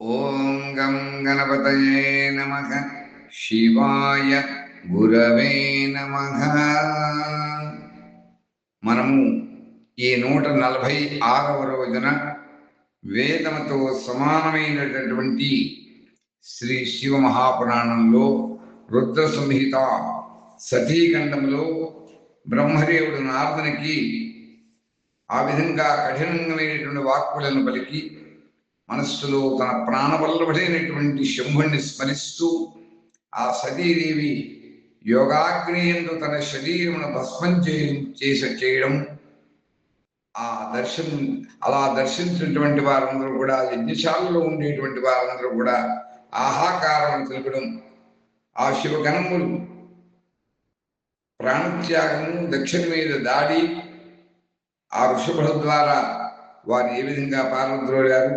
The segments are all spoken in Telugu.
ఓం గం గణపతయే నమ. శివాయ గురవే నమ. మనము ఈ నూట నలభై ఆరవ రోజున వేదముతో సమానమైనటువంటి శ్రీ శివ మహాపురాణంలో రుద్ర సంహిత సతీఖండంలో బ్రహ్మదేవుడు నారదునికి ఆ విధంగా కఠినమైనటువంటి వాక్కులను పలికి మనస్సులో తన ప్రాణవల్లభుడైనటువంటి శంభుణ్ణి స్మరిస్తూ ఆ సతీదేవి యోగాగ్నియందు తన శరీరమును భస్మం చేయ చేస చేయడం ఆ దర్శనం అలా దర్శించినటువంటి వారందరూ కూడా యజ్ఞశాలలో ఉండేటువంటి వారందరూ కూడా ఆహాకారం తెలుపడం ఆ శివగణములు ప్రాణత్యాగము దక్షిణ మీద దాడి ఆ ఋషభుల ద్వారా వారు ఏ విధంగా పాల్గొద్రోలారు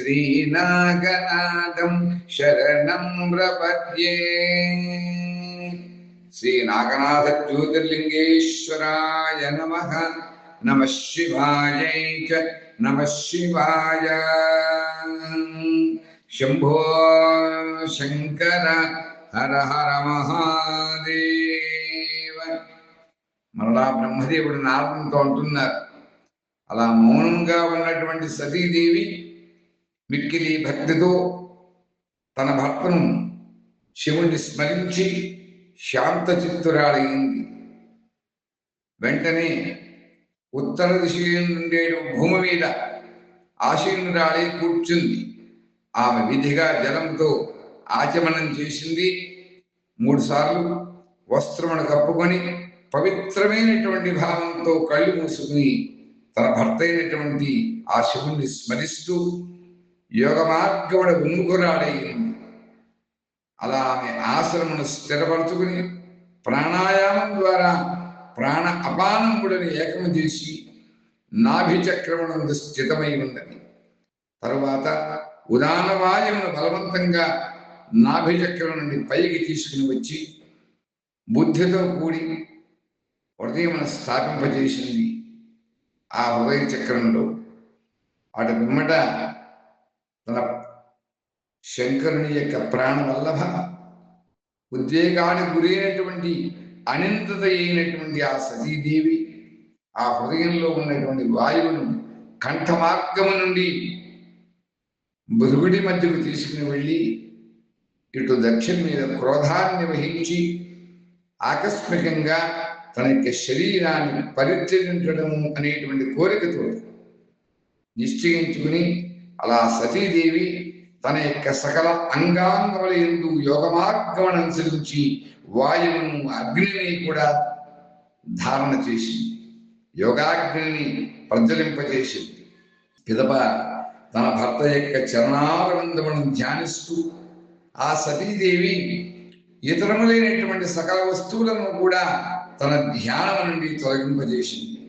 శ్రీనాగనాథం శరణం ప్రపద్యే శ్రీ నాగనాథ జ్యోతిర్లింగేశ్వరాయ నమ నమ శివాయ నమ శివాయ శంభో శంకర హర హర మహాదేవ మరలా బ్రహ్మదేవుడు నారదంతో అంటున్నారు అలా మౌనంగా ఉన్నటువంటి సతీదేవి మిక్కిలి భక్తితో తన భర్తను శివుణ్ణి స్మరించి శాంత చిత్తురాలయ్యింది వెంటనే ఉత్తర దిశ నుండే భూమి మీద ఆశీనురాలై కూర్చుంది. ఆమె విధిగా జలంతో ఆచమనం చేసింది. మూడుసార్లు వస్త్రమును కప్పుకొని పవిత్రమైనటువంటి భావంతో కళ్ళు మూసుకుని తన భర్త అయినటువంటి ఆ శివుణ్ణి స్మరిస్తూ యోగ మార్గముడ ఉన్ముఖురాడైంది అలా ఆమె ఆశ్రమను స్థిరపరచుకుని ప్రాణాయామం ద్వారా ప్రాణ అపానంబుడని ఏకము చేసి నాభిచక్రమునందు స్థితమై ఉన్నది. తరువాత ఉదాన వాయువును బలవంతంగా నాభిచక్రం నుండి పైకి తీసుకుని వచ్చి బుద్ధితో కూడి హృదయమును స్థాపింపజేసింది ఆ హృదయ చక్రంలో అటు పిమ్మట శంకరుని యొక్క ప్రాణవల్లభ ఉద్వేగానికి గురైనటువంటి అనంతత అయినటువంటి ఆ సతీదేవి ఆ హృదయంలో ఉన్నటువంటి వాయువును కంఠమార్గము నుండి బురుగుడి మధ్యకు తీసుకుని వెళ్ళి ఇటు దక్షిణ మీద క్రోధాన్ని వహించి ఆకస్మికంగా తన యొక్క శరీరాన్ని పరిత్యజించడము అనేటువంటి కోరికతో నిశ్చయించుకుని అలా సతీదేవి తన యొక్క సకల అంగాంగముల ఎందు యోగమాగమనం మార్గమును అనుసరించి వాయువును అగ్నిని కూడా ధారణ చేసింది. యోగాగ్నిని ప్రజ్వలింపజేసింది. పిదప తన భర్త యొక్క చరణారవిందమును ధ్యానిస్తూ ఆ సతీదేవి ఇతరములైనటువంటి సకల వస్తువులను కూడా తన ధ్యానం నుండి తొలగింపజేసింది.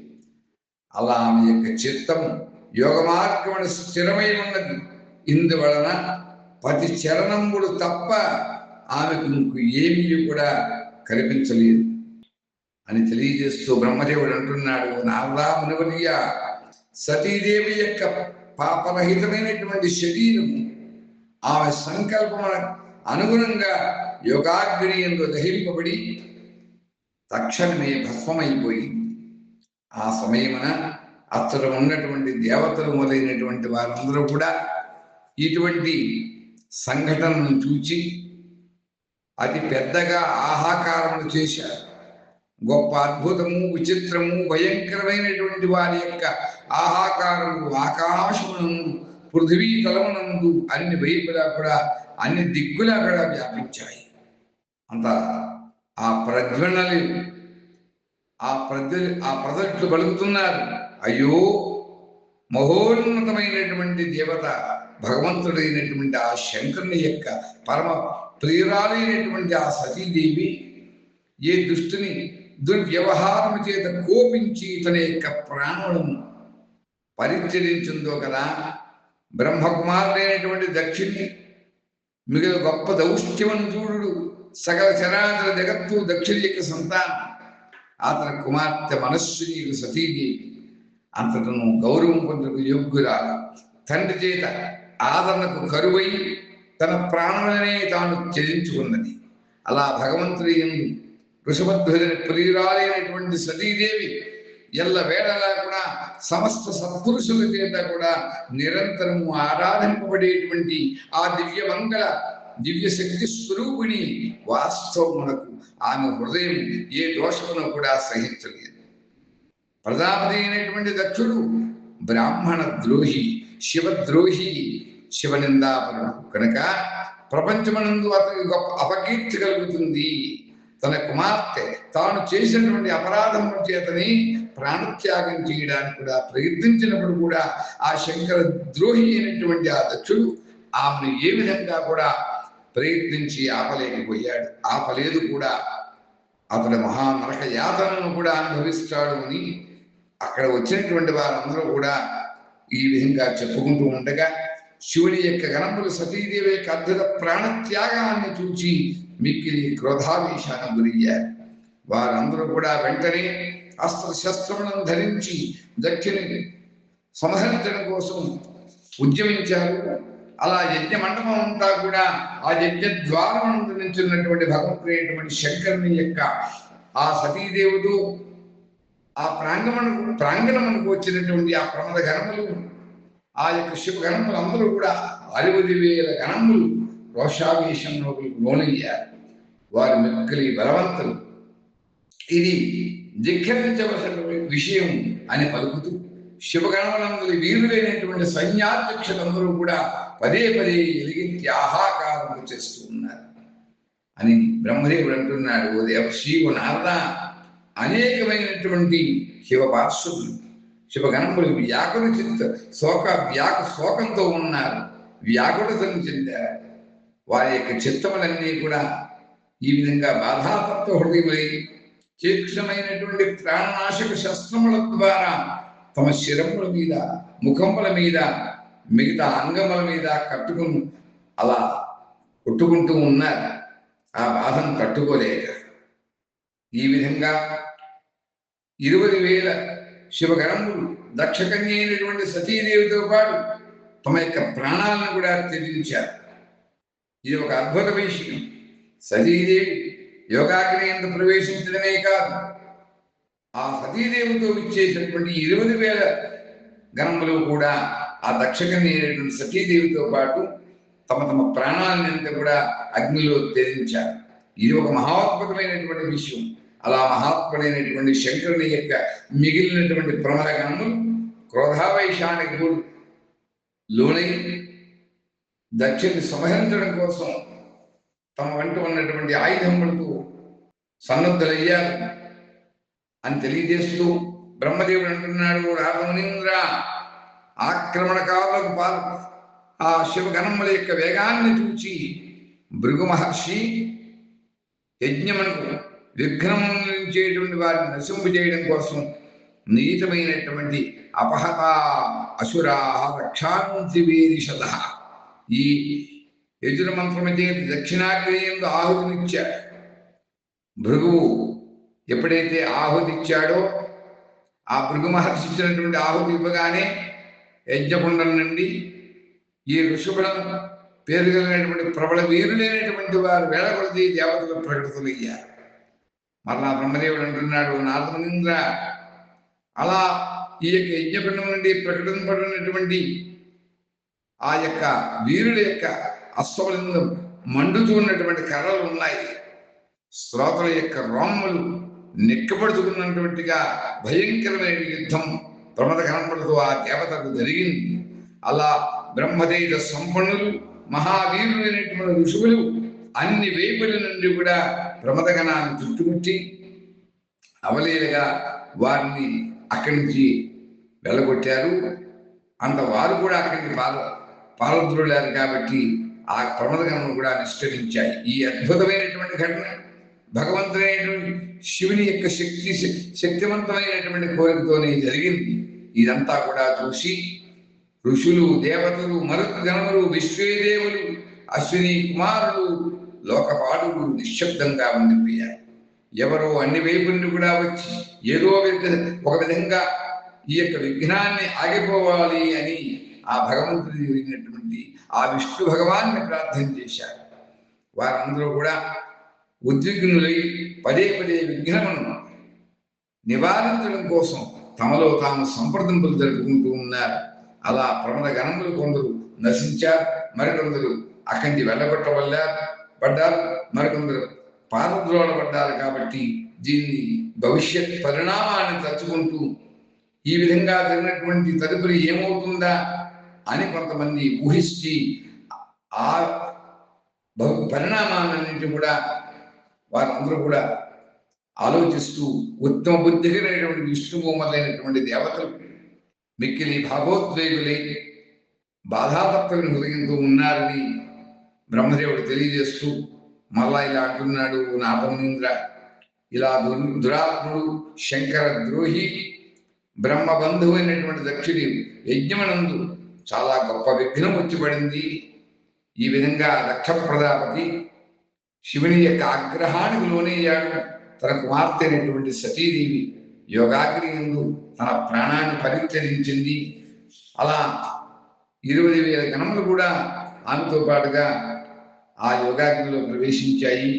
అలా ఆమె యొక్క చిత్తము యోగ మార్గమును స్థిరమై ఉన్నది ఇందువలన ప్రతి చరణముడు తప్ప ఆమెకు ఇంకు ఏమీ కూడా కనిపించలేదు అని తెలియజేస్తూ బ్రహ్మదేవుడు అంటున్నాడు నారదా మునివలియ సతీదేవి యొక్క పాపరహితమైనటువంటి శరీరము ఆమె సంకల్పం అనుగుణంగా యోగాగ్ని దహింపబడి తక్షణమే భస్మమైపోయింది ఆ సమయమున అతడు ఉన్నటువంటి దేవతలు మొదలైనటువంటి వారందరూ కూడా ఇటువంటి సంఘటనను చూచి అతి పెద్దగా ఆహాకారములు చేశారు. గొప్ప అద్భుతము విచిత్రము భయంకరమైనటువంటి వారి యొక్క ఆహాకారము ఆకాశమునందు పృథివీ తలమునందు అన్ని వైపులా కూడా అన్ని దిక్కులా కూడా వ్యాపించాయి. అంత ఆ ప్రజ్వలనలు ఆ ప్రజ ఆ ప్రజలు బలుగుతున్నారు. అయ్యో మహోన్నతమైనటువంటి దేవత భగవంతుడైనటువంటి ఆ శంకరుని యొక్క పరమ ప్రియురాలైనటువంటి ఆ సతీదేవి ఏ దుష్టుని దుర్వ్యవహారం చేత కోపించి తన యొక్క ప్రాణులను పరిచరించిందో కదా. బ్రహ్మకుమారుడైనటువంటి దక్షిణి మిగిలిన గొప్ప దౌష్ట్యవంతుడు సకల చరాచర జగత్తు దక్షిణ యొక్క సంతానం. అతని కుమార్తె మనస్సుని సతీదేవి. అంతటను గౌరవం పొందుకు యోగ్యురాలు. తండ్రి చేత ఆదరణకు కరువై తన ప్రాణులనే తాను చెల్లించుకున్నది అలా భగవంతుడి ఎందు వృషభధ్వజని ప్రియురాలైనటువంటి సతీదేవి ఎల్ల వేళలా కూడా సమస్త సత్పురుషుల చేత కూడా నిరంతరము ఆరాధింపబడేటువంటి ఆ దివ్య మంగళ దివ్య శక్తి స్వరూపిణి వాస్తవమునకు ఆమె హృదయం ఏ దోషమును కూడా సహించలేదు. ప్రజాపతి అయినటువంటి దక్షుడు బ్రాహ్మణ ద్రోహి శివద్రోహి శివనిందాపరుడు. కనుక ప్రపంచమనందు అతనికి గొప్ప అపకీర్తి కలుగుతుంది. తన కుమార్తె తాను చేసినటువంటి అపరాధం చేతని ప్రాణత్యాగం చేయడానికి కూడా ప్రయత్నించినప్పుడు కూడా ఆ శంకర ద్రోహి అయినటువంటి ఆ దక్షుడు ఆమెను ఏ విధంగా కూడా ప్రయత్నించి ఆపలేకపోయాడు. ఆపలేదు కూడా. అతడు మహానరక యాతనను కూడా అనుభవిస్తాడు అని అక్కడ వచ్చినటువంటి వారందరూ కూడా ఈ విధంగా చెప్పుకుంటూ ఉండగా శివుని యొక్క గణములు సతీదేవి యొక్క అద్భుత ప్రాణత్యాగాన్ని చూచి మిక్కిలి క్రోధావేశాన్ని గురయ్యారు. వారందరూ కూడా వెంటనే అస్త్రశస్త్రములను ధరించి దక్షిణని సంహరించడం కోసం ఉద్యమించారు. అలా యజ్ఞ మండపం అంతా కూడా ఆ యజ్ఞ ద్వారం నించున్నటువంటి భగవంతుడైనటువంటి శంకరుని యొక్క ఆ సతీదేవుడు ఆ ప్రాంగణకు ప్రాంగణమునకు వచ్చినటువంటి ఆ ప్రమద గణములు ఆ యొక్క శివ గణములు అందరూ కూడా అరవది వేల గణములు రోషావేశంలో లోనయ్యారు. వారి మిక్కలి బలవంతులు. ఇది ధిక్కరించవలసిన విషయం అని పలుకుతూ శివగణములందరి వీరులైనటువంటి సైన్యాధ్యక్షులందరూ కూడా పదే పదే ఎలిగించి ఆహాకారం చేస్తూ ఉన్నారు. అని బ్రహ్మదేవుడు అంటున్నాడు ఓ దేవ శివ అనేకమైనటువంటి శివ పార్శ్వులు శివగణములు వ్యాకుల చిత్త శోక వ్యాక శోకంతో ఉన్నారు. వ్యాకులతను చెందారు. వారి యొక్క చిత్తములన్నీ కూడా ఈ విధంగా బాధాతత్వ హృదయమై తీక్షణమైనటువంటి ప్రాణనాశక శస్త్రముల ద్వారా తమ శిరముల మీద ముఖముల మీద మిగతా అంగముల మీద కట్టుకుని అలా కొట్టుకుంటూ ఉన్నారు. ఆ బాధను తట్టుకోలేక. ఈ విధంగా ఇరవై వేల శివగణములు దక్షకన్య అయినటువంటి సతీదేవితో పాటు తమ యొక్క ప్రాణాలను కూడా త్యజించారు ఇది ఒక అద్భుత విషయం. సతీదేవి యోగాగ్ని ప్రవేశించడమే కాదు ఆ సతీదేవితో ఇచ్చేటటువంటి ఇరవై వేల గణములు కూడా ఆ దక్షకన్య సతీదేవితో పాటు తమ తమ ప్రాణాలను కూడా అగ్నిలో త్యజించారు ఇది ఒక మహాద్భుతమైనటువంటి విషయం. అలా మహాత్ముడైనటువంటి శంకరుని యొక్క మిగిలినటువంటి ప్రమలగణము క్రోధావేశానికి లోనై దక్షిణి సంహరించడం కోసం తమ వెంట ఉన్నటువంటి ఆయుధములకు సన్నద్ధులయ్యారు అని తెలియజేస్తూ బ్రహ్మదేవుడు అంటున్నాడు రాఘవనీంద్ర ఆక్రమణకారులకు పాల్ ఆ శివగణముల యొక్క వేగాన్ని చూచి భృగు మహర్షి యజ్ఞమునకు విఘ్నముంచేటువంటి వారిని నశింపు చేయడం కోసం నియతమైనటువంటి అపహత అసురా రక్షాంతి వేదిషద ఈ యజుర మంత్రమైతే చేతి దక్షిణాగ్నేయందు ఆహుతినిచ్చాడు భృగువు ఎప్పుడైతే ఆహుతిచ్చాడో ఆ భృగు మహర్షి ఇచ్చినటువంటి ఆహుతి ఇవ్వగానే యజ్ఞకుండం నుండి ఈ ఋషుకులం పేరు కలిగినటువంటి ప్రబల వీరులైనటువంటి వారు వేల కొలది దేవతలు ప్రకటితులయ్యారు. మరలా బ్రహ్మదేవుడు అంటున్నాడు నారదమునింద్ర. అలా ఈ యొక్క యజ్ఞపిండం నుండి ప్రకటింపబడినటువంటి ఆ యొక్క వీరుల యొక్క అశ్వలింగం మండుతూ ఉన్నటువంటి కర్రలు ఉన్నాయి. శ్రోతల యొక్క రోమములు నెక్కబడుతున్నటువంటిగా భయంకరమైన యుద్ధం ప్రమద కనపడుతూ ఆ దేవతకు జరిగింది. అలా బ్రహ్మదేవ సంపన్నులు మహావీరులైనటువంటి ఋషువులు అన్ని వైపుల నుండి కూడా ప్రమదగణాన్ని చుట్టుముట్టి అవలీలగా వారిని అక్కడి నుంచి వెళ్ళగొట్టారు. అంత వారు కూడా అక్కడికి పాల పాలద్రులారు కాబట్టి ఆ ప్రమదగణను కూడా నిష్కరించాయి. ఈ అద్భుతమైనటువంటి ఘటన భగవంతుడైనటువంటి శివుని యొక్క శక్తి శక్తివంతమైనటువంటి కోరికతోనే జరిగింది. ఇదంతా కూడా చూసి ఋషులు దేవతలు మరుత్ గణములు విశ్వేదేవులు అశ్విని కుమారులు లోకపాలుడు నిశ్శబ్దంగా ఉండిపోయారు. ఎవరో అన్ని వైపు నుండి కూడా వచ్చి ఏదో ఒక విధంగా ఈ యొక్క విఘ్నాన్ని ఆగిపోవాలి అని ఆ భగవంతుడి జరిగినటువంటి ఆ విష్ణు భగవాన్ని ప్రార్థన చేశారు. వారందరూ కూడా ఉద్విగ్నులై పదే పదే విఘ్నమును నివారించడం కోసం తమలో తాము సంప్రదింపులు జరుపుకుంటూ ఉన్నారు. అలా ప్రమద గణములు కొందరు నశించారు. మరికొందరు అక్కడి నుంచి వెళ్ళగొట్టవల్లారు పడ్డారు. మరికొందరు పారద్రోలపడ్డారు కాబట్టి దీన్ని భవిష్యత్ పరిణామాన్ని తలుచుకుంటూ ఈ విధంగా జరిగినటువంటి తదుపరి ఏమవుతుందా అని కొంతమంది ఊహించి ఆ పరిణామాలన్నింటి కూడా వారందరూ కూడా ఆలోచిస్తూ ఉత్తమ బుద్ధి కలిగినటువంటి విష్ణువు దేవతలు మిక్కిలి భాగోద్వేగులై బాధాతత్వం హృదయంతో ఉన్నారని బ్రహ్మదేవుడు తెలియజేస్తూ మళ్ళా ఇలా అంటున్నాడు నాపమునింద్ర ఇలా దుర్- దురాత్ముడు శంకర ద్రోహి బ్రహ్మ బంధువు అయినటువంటి దక్షుడి యజ్ఞమనందు చాలా గొప్ప విఘ్నం వచ్చి పడింది. ఈ విధంగా దక్ష ప్రజాపతి శివుని యొక్క ఆగ్రహానికి లోనయ్యాడు. తన కుమార్తె అయినటువంటి సతీదేవి యోగాగ్నియందు తన ప్రాణాన్ని పరిత్యజించింది. అలా ఇరవై వేల గణములు కూడా ఆమెతో పాటుగా ఆ యోగాగ్నిలో ప్రవేశించాయి.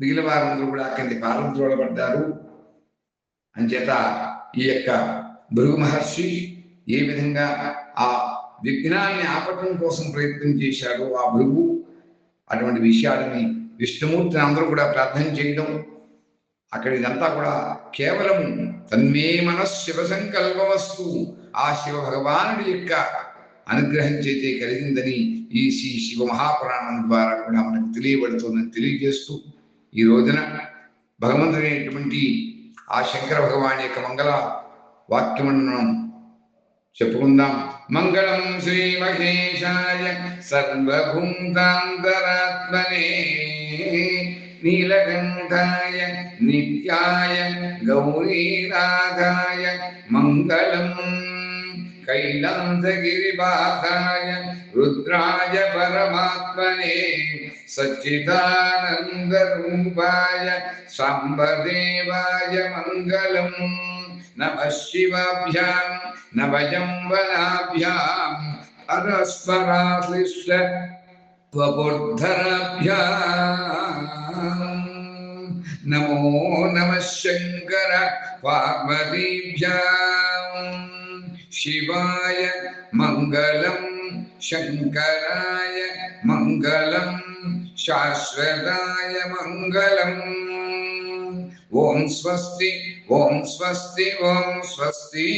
మిగిలిన వారందరూ కూడా అక్కడి పారంద్రోడబడ్డారు అంచేత ఈ యొక్క భృగు మహర్షి ఏ విధంగా ఆ విఘ్నాన్ని ఆపటం కోసం ప్రయత్నం చేశాడో ఆ భృగు అటువంటి విషయాలని విష్ణుమూర్తిని అందరూ కూడా ప్రార్థన చేయడం అక్కడ ఇదంతా కూడా కేవలం తన్మే మన శివ సంకల్పవస్తు ఆ శివ భగవానుడి యొక్క అనుగ్రహం చేతే కలిగిందని ఈ శ్రీ శివ మహాపురాణం ద్వారా కూడా మనకు తెలియబడుతుందని తెలియజేస్తూ ఈ రోజున భగవంతుడైనటువంటి ఆ శంకర భగవాన్ యొక్క మంగళ వాక్యములను చెప్పుకుందాం. మంగళం శ్రీ మహేశాయ సర్వభూతాంతరాత్మనే నీలకంఠాయ నిత్యాయ గౌరీనాథాయ మంగళం కైలాసగిరిబాధాయ రుద్రాయ పరమాత్మనే సచ్చిదానందరూపాయ సాంబదేవాయ మంగళం నమ శివాభ్యాం నవజంబనాభ్యాం పరస్పరాశ్లిష్ట వబుద్ధరాభ్యాం నమో నమ శంకర పార్వతీభ్యాం శివాయ మంగళం శంకరాయ మంగళం శాశ్వతాయ మంగళం ఓం స్వస్తి ఓం స్వస్తి ఓం స్వస్తి